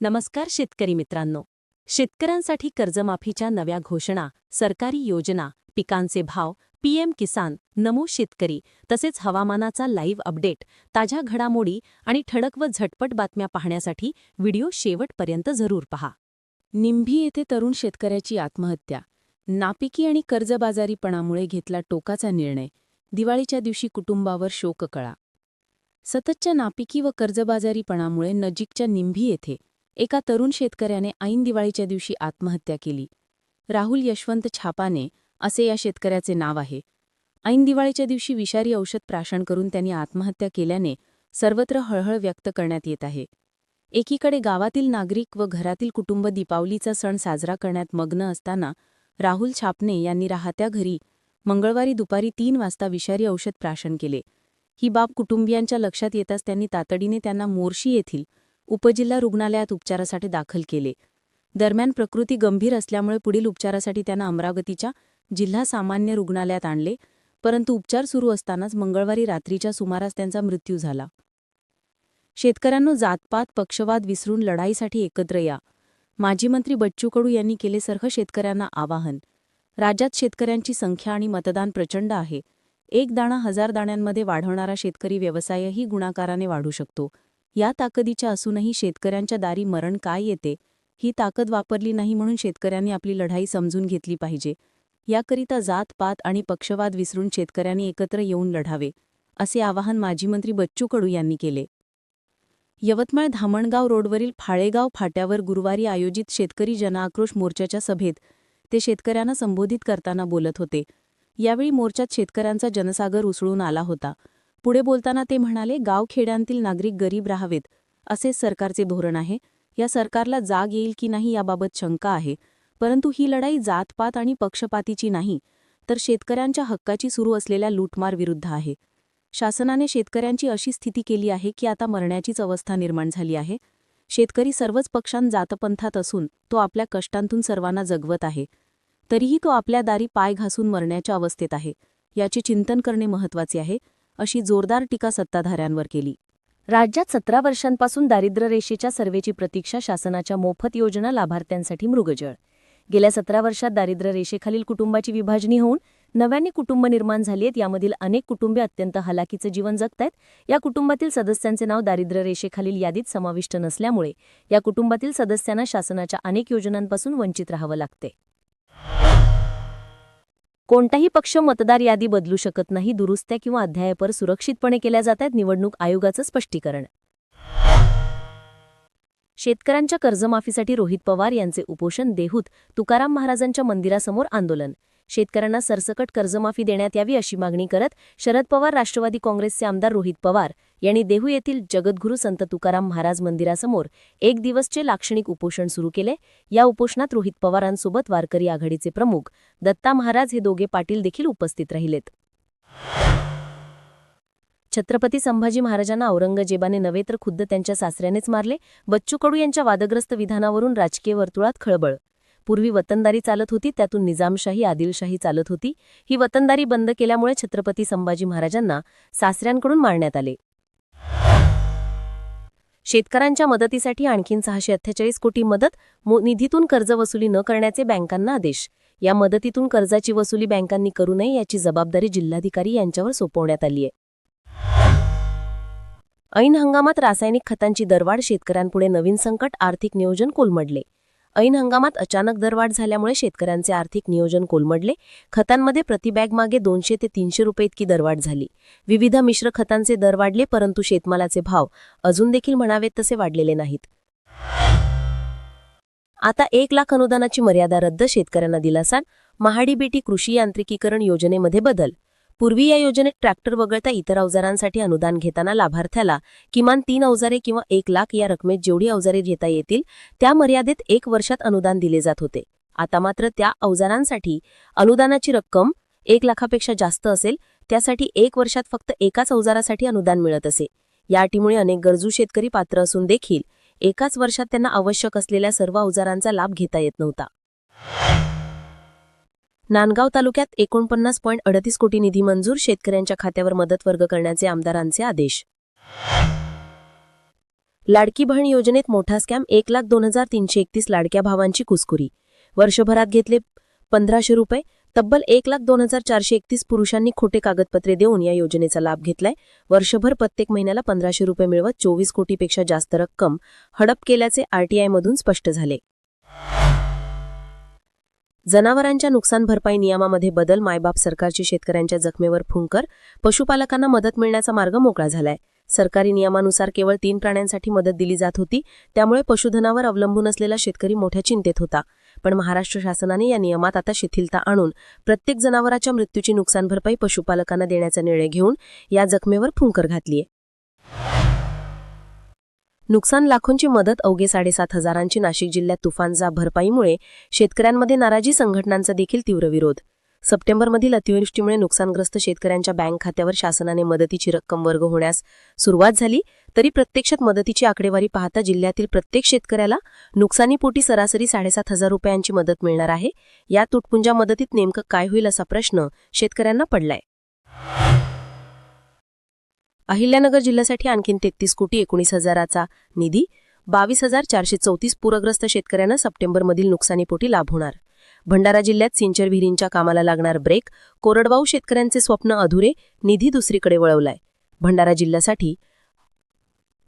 नमस्कार शेतकरी मित्रांनो. शेतकऱ्यांसाठी कर्जमाफीच्या नव्या घोषणा सरकारी योजना पिकांचे भाव पीएम किसान नमो शेतकरी तसेच हवामानाचा लाईव्ह अपडेट ताज्या घडामोडी आणि ठळक व झटपट बातम्या पाहण्यासाठी व्हिडिओ शेवटपर्यंत जरूर पहा. निंभी येथे तरुण शेतकऱ्याची आत्महत्या. नापिकी आणि कर्जबाजारीपणामुळे घेतला टोकाचा निर्णय. दिवाळीच्या दिवशी कुटुंबावर शोककळा. सततच्या नापिकी व कर्जबाजारीपणामुळे नजीकच्या निंभी येथे एका तरुण शेतकऱ्याने ऐन दिवाळीच्या दिवशी आत्महत्या केली. राहुल यशवंत छापाने असे या शेतकऱ्याचे नाव आहे. ऐन दिवाळीच्या दिवशी विषारी औषध प्राशन करून त्यांनी आत्महत्या केल्याने सर्वत्र हळहळ व्यक्त करण्यात येत आहे. एकीकडे गावातील नागरिक व घरातील कुटुंब दीपावलीचा सण साजरा करण्यात मग्न असताना राहुल छापने यांनी राहत्या घरी मंगळवारी दुपारी तीन वाजता विषारी औषध प्राशन केले. ही बाब कुटुंबियांच्या लक्षात येताच त्यांनी तातडीने त्यांना मोर्शी येथील उपजिल्हा रुग्णालयात उपचारासाठी दाखल केले. दरम्यान प्रकृती गंभीर असल्यामुळे पुढील उपचारासाठी त्यांना अमरावतीच्या जिल्हा सामान्य रुग्णालयात आणले परंतु उपचार सुरू असतानाच मंगळवारी रात्रीच्या सुमारास त्यांचा मृत्यू झाला. शेतकऱ्यांनो जातपात पक्षवाद विसरून लढाईसाठी एकत्र या. माजी मंत्री बच्चू कडू यांनी केले सर्व शेतकऱ्यांना आवाहन. राज्यात शेतकऱ्यांची संख्या आणि मतदान प्रचंड आहे. एक दाणा हजार दाण्यांमध्ये वाढवणारा शेतकरी व्यवसायही गुणाकाराने वाढू शकतो. या ताकदीच्या असूनही शेतकऱ्यांच्या दारी मरण काय येते? ही ताकद वापरली नाही म्हणून शेतकऱ्यांनी आपली लढाई समजून घेतली पाहिजे. याकरिता जात पात आणि पक्षवाद विसरून शेतकऱ्यांनी एकत्र येऊन लढावे असे आवाहन माजी मंत्री बच्चू कडू यांनी केले. यवतमाळ धामणगाव रोडवरील फाळेगाव फाट्यावर गुरुवारी आयोजित शेतकरी जनआक्रोश मोर्चाच्या सभेत ते शेतकऱ्यांना संबोधित करताना बोलत होते. यावेळी मोर्चात शेतकऱ्यांचा जनसागर उसळून आला होता. पुढे बोलताना ते म्हणाले गावखेड्यांतील नागरिक गरीब राहावेत असे सरकारचे धोरण आहे. या सरकारला जाग येईल की नाही याबाबत शंका आहे. परंतु ही लढाई जातपात आणि पक्षपातीची नाही तर शेतकऱ्यांच्या हक्काची सुरू असलेल्या लूटमार विरुद्ध आहे. शासनाने शेतकऱ्यांची अशी स्थिती केली आहे की आता मरण्याचीच अवस्था निर्माण झाली आहे. शेतकरी सर्वच पक्षांत जातपंथात असून तो आपल्या कष्टांतून सर्वांना जगवत आहे. तरीही तो आपल्या दारी पाय घासून मरण्याच्या अवस्थेत आहे. याचे चिंतन करणे महत्त्वाचे आहे. अशी जोरदार टीका सत्ताधाऱ्यांवर केली. राज्यात सतरा वर्षांपासून दारिद्र्य रेषेच्या सर्वेची प्रतीक्षा शासनाच्या मोफत योजना लाभार्थ्यांसाठी मृगजळ. गेल्या सतरा वर्षात दारिद्र्य रेषेखालील कुटुंबाची विभाजणी होऊन नव्याने कुटुंब निर्माण झाली आहेत. यामधील अनेक कुटुंबे अत्यंत हलाखीचं जीवन जगतायत. या कुटुंबातील सदस्यांचे नाव दारिद्र्य रेषेखालील यादीत समाविष्ट नसल्यामुळे या कुटुंबातील सदस्यांना शासनाच्या अनेक योजनांपासून वंचित राहावं लागते. कोणताही पक्ष मतदार यादी बदलू शकत नाही दुरुस्त्या किंवा अध्यायपर सुरक्षितपणे केल्या जात आहेत निवडणूक आयोगाचं स्पष्टीकरण. शेतकऱ्यांच्या कर्जमाफीसाठी रोहित पवार यांचे उपोषण देहूत तुकाराम महाराजांच्या मंदिरासमोर आंदोलन. शेतकऱ्यांना सरसकट कर्जमाफी देण्यात यावी अशी मागणी करत शरद पवार राष्ट्रवादी काँग्रेसचे आमदार रोहित पवार यांनी देहू येथील जगद्गुरू संत तुकाराम महाराज मंदिरासमोर एक दिवसचे लाक्षणिक उपोषण सुरू केले. या उपोषणात रोहित पवारांसोबत वारकरी आघाडीचे प्रमुख दत्ता महाराज हे दोघे पाटील देखील उपस्थित राहिलेत. छत्रपती संभाजी महाराजांना औरंगजेबाने नव्हे तर खुद्द त्यांच्या सासऱ्यानेच मारले. बच्चू कडू यांच्या वादग्रस्त विधानावरून राजकीय वर्तुळात खळबळ. पूर्वी वतनदारी चालत होती त्यातून निजामशाही आदिलशाही चालत होती. ही वतनदारी बंद केल्यामुळे छत्रपती संभाजी महाराजांना सासऱ्यांकडून मारण्यात आले. शेतकऱ्यांच्या मदतीसाठी आणखीन सहाशे अठ्ठेचाळीस कोटी मदत मो- निधीतून कर्ज वसुली न करण्याचे बँकांना आदेश. या मदतीतून कर्जाची वसुली बँकांनी करू नये याची जबाबदारी जिल्हाधिकारी यांच्यावर सोपवण्यात आली आहे. ऐन हंगामात रासायनिक खतांची दरवाढ शेतकऱ्यांपुढे नवीन संकट आर्थिक नियोजन कोलमडले. ऐन हंगामात अचानक दरवाढ झाल्यामुळे शेतकऱ्यांचे आर्थिक नियोजन कोलमडले. खतांमध्ये प्रतिबॅग मागे दोनशे ते तीनशे रुपये इतकी दरवाढ झाली. विविध मिश्र खतांचे दर वाढले परंतु शेतमालाचे भाव अजून देखील म्हणावेत तसे वाढलेले नाहीत. आता एक लाख अनुदानाची मर्यादा रद्द शेतकऱ्यांना दिलासा महाडी बेटी कृषी यांत्रिकीकरण योजनेमध्ये बदल पूर्वी या योजनेत ट्रॅक्टर वगळता इतर अवजारांसाठी अनुदान घेताना लाभार्थ्याला किमान तीन अवजारे किंवा एक लाख या रकमेत जेवढी अवजारे घेता येतील त्या मर्यादेत एक वर्षात अनुदान दिले जात होते. आता मात्र त्या अवजारांसाठी अनुदानाची रक्कम एक लाखापेक्षा जास्त असेल त्यासाठी एक वर्षात फक्त एकाच अवजारासाठी अनुदान मिळत असे. या अटीमुळे अनेक गरजू शेतकरी पात्र असून देखील एकाच वर्षात त्यांना आवश्यक असलेल्या सर्व अवजारांचा लाभ घेता येत नव्हता. नांदगाव तालुक्यात एकोणपन्नास पॉईंट अडतीस कोटी निधी मंजूर शेतकऱ्यांच्या खात्यावर मदत वर्ग करण्याचे आमदारांचे आदेश. लाडकी बहीण योजनेत मोठा स्कॅम एक लाख दोन हजार तीनशे एकतीस लाडक्या भावांची कुसकुरी. वर्षभरात घेतले पंधराशे रुपये तब्बल एक लाख दोन हजार चारशे एकतीस पुरुषांनी खोटे कागदपत्रे देऊन या योजनेचा लाभ घेतलाय. वर्षभर प्रत्येक महिन्याला पंधराशे रुपये मिळवत चोवीस कोटीपेक्षा जास्त रक्कम हडप केल्याचे आरटीआयमधून स्पष्ट झाले. जनावरांच्या नुकसान भरपाई नियमामध्ये बदल मायबाप सरकारची शेतकऱ्यांच्या जखमेवर फुंकर पशुपालकांना मदत मिळण्याचा मार्ग मोकळा झालाय. सरकारी नियमानुसार केवळ तीन प्राण्यांसाठी मदत दिली जात होती त्यामुळे पशुधनावर अवलंबून असलेला शेतकरी मोठ्या चिंतेत होता. पण महाराष्ट्र शासनाने या नियमात आता शिथिलता आणून प्रत्येक जनावराच्या मृत्यूची नुकसान भरपाई पशुपालकांना देण्याचा निर्णय घेऊन या जखमेवर फुंकर घातलीय. नुकसान लाखोंची मदत अवघे साडेसात हजारांची नाशिक जिल्ह्यात तुफानजा भरपाईमुळे शेतकऱ्यांमध्ये नाराजी संघटनांचा देखील तीव्र विरोध. सप्टेंबरमधील अतिवृष्टीमुळे नुकसानग्रस्त शेतकऱ्यांच्या बँक खात्यावर शासनाने मदतीची रक्कम वर्ग होण्यास सुरुवात झाली. तरी प्रत्यक्षात मदतीची आकडेवारी पाहता जिल्ह्यातील प्रत्येक शेतकऱ्याला नुकसानीपोटी सरासरी साडेसात हजार रुपयांची मदत मिळणार आहे. या तुटपुंजा मदतीत नेमकं काय होईल असा प्रश्न शेतकऱ्यांना पडलाय. अहिल्यानगर जिल्ह्यासाठी आणखीन तेहतीस कोटी एकोणीस हजाराचा निधी बावीस हजार चारशे चौतीस पूरग्रस्त शेतकऱ्यांना सप्टेंबरमधील नुकसानीपोटी लाभ होणार. भंडारा जिल्ह्यात सिंचर विहिरींच्या कामाला लागणार ब्रेक कोरडवाऊ शेतकऱ्यांचे स्वप्न अधुरे निधी दुसरीकडे वळवलाय. भंडारा जिल्ह्यासाठी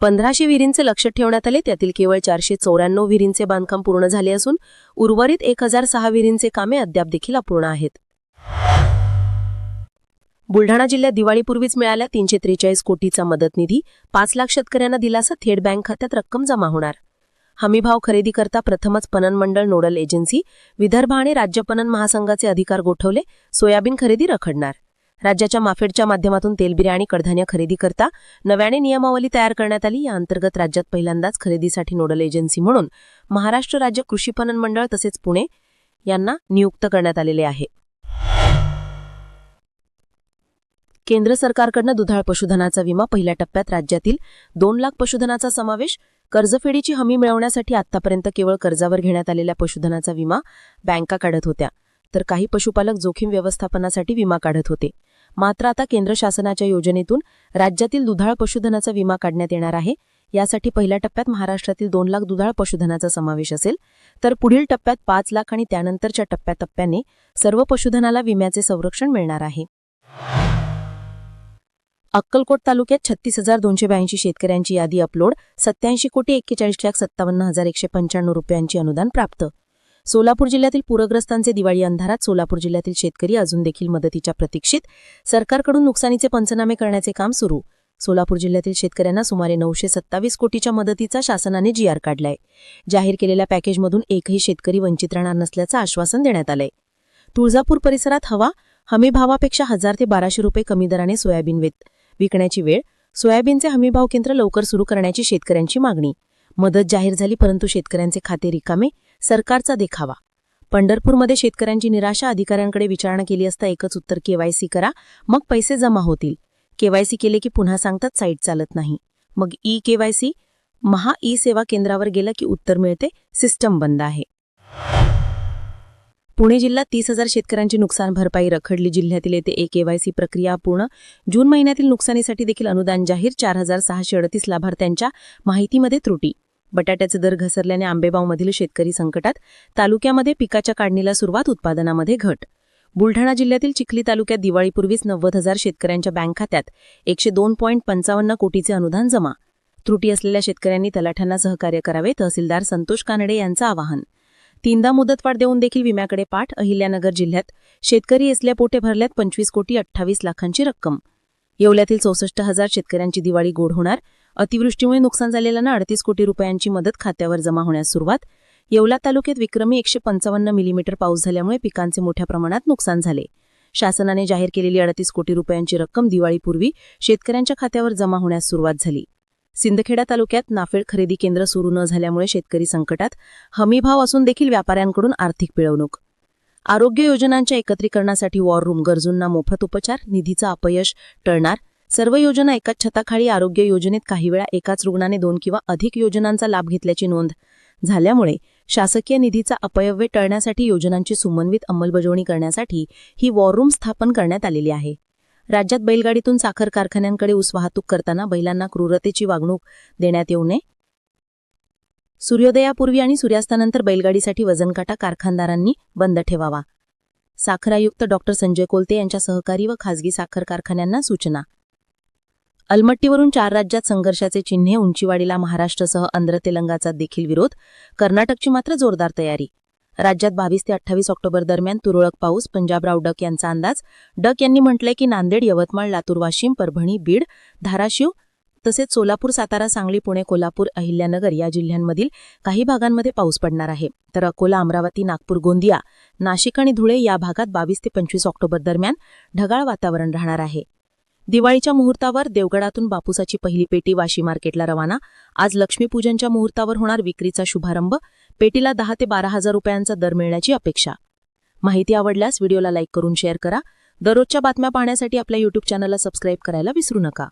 पंधराशे विहिरींचे लक्ष ठेवण्यात आले त्यातील केवळ चारशे चौऱ्याण्णव विहिरींचे बांधकाम पूर्ण झाले असून उर्वरित एक हजार सहा विहिरींचे कामे अद्याप देखील अपूर्ण आहेत. बुलढाणा जिल्ह्यात दिवाळीपूर्वीच मिळाल्या तीनशे त्रेचाळीस कोटीचा मदत निधी. पाच लाख शेतकऱ्यांना दिलासा थेट बँक खात्यात रक्कम जमा होणार. हमीभाव खरेदी करता प्रथमच पणन मंडळ नोडल एजन्सी विदर्भ आणि राज्य पणन महासंघाचे अधिकार गोठवले सोयाबीन खरेदी रखडणार. राज्याच्या माफेडच्या माध्यमातून तेलबिर्या आणि कडधान्य खरेदी करता नव्याने नियमावली तयार करण्यात आली. या अंतर्गत राज्यात पहिल्यांदाच खरेदीसाठी नोडल एजन्सी म्हणून महाराष्ट्र राज्य कृषी पणन मंडळ तसेच पुणे यांना नियुक्त करण्यात आलेले आहे. केंद्र सरकारकडनं दुधाळ पशुधनाचा विमा पहिल्या टप्प्यात राज्यातील दोन लाख पशुधनाचा समावेश. कर्जफेडीची हमी मिळवण्यासाठी आतापर्यंत केवळ कर्जावर घेण्यात आलेल्या पशुधनाचा विमा बँका काढत होत्या. तर काही पशुपालक जोखीम व्यवस्थापनासाठी विमा काढत होते. मात्र आता केंद्र शासनाच्या योजनेतून राज्यातील दुधाळ पशुधनाचा विमा काढण्यात येणार आहे. यासाठी पहिल्या टप्प्यात महाराष्ट्रातील दोन लाख दुधाळ पशुधनाचा समावेश असेल. तर पुढील टप्प्यात पाच लाख आणि त्यानंतरच्या टप्प्याटप्प्याने सर्व पशुधनाला विम्याचे संरक्षण मिळणार आहे. अक्कलकोट तालुक्यात छत्तीस हजार दोनशे ब्याऐंशी शेतकऱ्यांची यादी अपलोड सत्याऐंशी कोटी एक्केचाळीस लाख सत्तावन्न हजार एकशे पंच्याण्णव रुपयांची अनुदान प्राप्त. सोलापूर जिल्ह्यातील पूरग्रस्तांचे दिवाळी अंधारात सोलापूर जिल्ह्यातील शेतकरी अजून देखील मदतीच्या प्रतीक्षित सरकारकडून नुकसानीचे पंचनामे करण्याचे काम सुरू. सोलापूर जिल्ह्यातील शेतकऱ्यांना सुमारे नऊशे सत्तावीस कोटीच्या मदतीचा शासनाने जीआर काढलाय. जाहीर केलेल्या पॅकेजमधून एकही शेतकरी वंचित राहणार नसल्याचं आश्वासन देण्यात आलंय. तुळजापूर परिसरात हवा हमी भावापेक्षा हजार ते बाराशे रुपये कमी दराने सोयाबीन वेत. विकण्याची वेळ सोयाबीनचे हमीभाव केंद्र लवकर सुरू करण्याची शेतकऱ्यांची मागणी. मदत जाहीर झाली परंतु शेतकऱ्यांचे खाते रिकामे सरकारचा देखावा. पंढरपूरमध्ये शेतकऱ्यांची निराशा अधिकाऱ्यांकडे विचारणा केली असता एकच उत्तर केवायसी करा मग पैसे जमा होतील. केवायसी केले की पुन्हा सांगतात साईट चालत नाही. मग ई केवायसी महा ई सेवा केंद्रावर गेलं की उत्तर मिळते सिस्टम बंद आहे. पुणे जिल्ह्यात तीस हजार शेतकऱ्यांची नुकसान भरपाई रखडली. जिल्ह्यातील येथे ए केवायसी प्रक्रिया पूर्ण. जून महिन्यातील नुकसानीसाठी देखील अनुदान जाहीर. चार हजार सहाशे अडतीस लाभार्थ्यांच्या माहितीमध्ये त्रुटी. बटाट्याचे दर घसरल्याने आंबेबावमधील शेतकरी संकटात तालुक्यामध्ये पिकाच्या काढणीला सुरुवात उत्पादनामध्ये घट. बुलढाणा जिल्ह्यातील चिखली तालुक्यात दिवाळीपूर्वीच नव्वद हजार शेतकऱ्यांच्या बँक खात्यात एकशे दोन पॉईंट पंचावन्न कोटीचे अनुदान जमा. त्रुटी असलेल्या शेतकऱ्यांनी तलाठ्यांना सहकार्य करावे तहसीलदार संतोष कानडे यांचं आवाहन. तीनदा मुदतवाढ देऊन देखील विम्याकडे पाठ. अहिल्यानगर जिल्ह्यात शेतकरी असल्या पोटे भरल्यात पंचवीस कोटी अठ्ठावीस लाखांची रक्कम. येवल्यातील चौसष्ट हजार शेतकऱ्यांची दिवाळी गोड होणार. अतिवृष्टीमुळे नुकसान झालेल्यांना अडतीस कोटी रुपयांची मदत खात्यावर जमा होण्यास सुरुवात. येवला तालुक्यात विक्रमी एकशे पंचावन्न मिलीमीटर पाऊस झाल्यामुळे पिकांचे मोठ्या प्रमाणात नुकसान झाले. शासनाने जाहीर केलेली अडतीस कोटी रुपयांची रक्कम दिवाळीपूर्वी शेतकऱ्यांच्या खात्यावर जमा होण्यास सुरुवात झाली. सिंदखेडा तालुक्यात नाफेड खरेदी केंद्र सुरू न झाल्यामुळे शेतकरी संकटात हमीभाव असून देखील व्यापाऱ्यांकडून आर्थिक पिळवणूक. आरोग्य योजनांच्या एकत्रीकरणासाठी वॉर रूम गरजूंना मोफत उपचार निधीचं अपयश टळणार. सर्व योजना एकाच छताखाली आरोग्य योजनेत काही वेळा एकाच रुग्णाने दोन किंवा अधिक योजनांचा लाभ घेतल्याची नोंद झाल्यामुळे शासकीय निधीचा अपयव्य टळण्यासाठी योजनांची सुमन्वित अंमलबजावणी करण्यासाठी ही वॉर रूम स्थापन करण्यात आलेली आहे. राज्यात बैलगाडीतून साखर कारखान्यांकडे ऊस वाहतूक करताना बैलांना क्रूरतेची वागणूक देण्यात येऊ नये. सूर्योदयापूर्वी आणि सूर्यास्तानंतर बैलगाडीसाठी वजनकाटा कारखानदारांनी बंद ठेवावा. साखर आयुक्त डॉक्टर संजय कोलते यांच्या सहकारी व खासगी साखर कारखान्यांना सूचना. अलमट्टीवरून चार राज्यात संघर्षाचे चिन्हे उंचीवाडीला महाराष्ट्रसह आंध्र तेलंगाचा देखील विरोध कर्नाटकची मात्र जोरदार तयारी. राज्यात बावीस ते अठ्ठावीस ऑक्टोबर दरम्यान तुरळक पाऊस पंजाबराव डक यांचा अंदाज. डक यांनी म्हटलंय की नांदेड यवतमाळ लातूर वाशिम परभणी बीड धाराशिव तसेच सोलापूर सातारा सांगली पुणे कोल्हापूर अहिल्यानगर या जिल्ह्यांमधील काही भागांमध्ये पाऊस पडणार आहे. तर अकोला अमरावती नागपूर गोंदिया नाशिक आणि धुळे या भागात बावीस ते पंचवीस ऑक्टोबर दरम्यान ढगाळ वातावरण राहणार आहे. दिवाळीच्या मुहूर्तावर देवगडातून बापूसाची पहिली पेटी वाशी मार्केटला रवाना. आज लक्ष्मीपूजनच्या मुहूर्तावर होणार विक्रीचा शुभारंभ. पेटीला दहा ते बारा हजार रुपयांचा दर मिळण्याची अपेक्षा. माहिती आवडल्यास व्हिडिओला लाईक करून शेअर करा. दररोजच्या बातम्या पाहण्यासाठी आपल्या युट्यूब चॅनलला सबस्क्राईब करायला विसरू नका.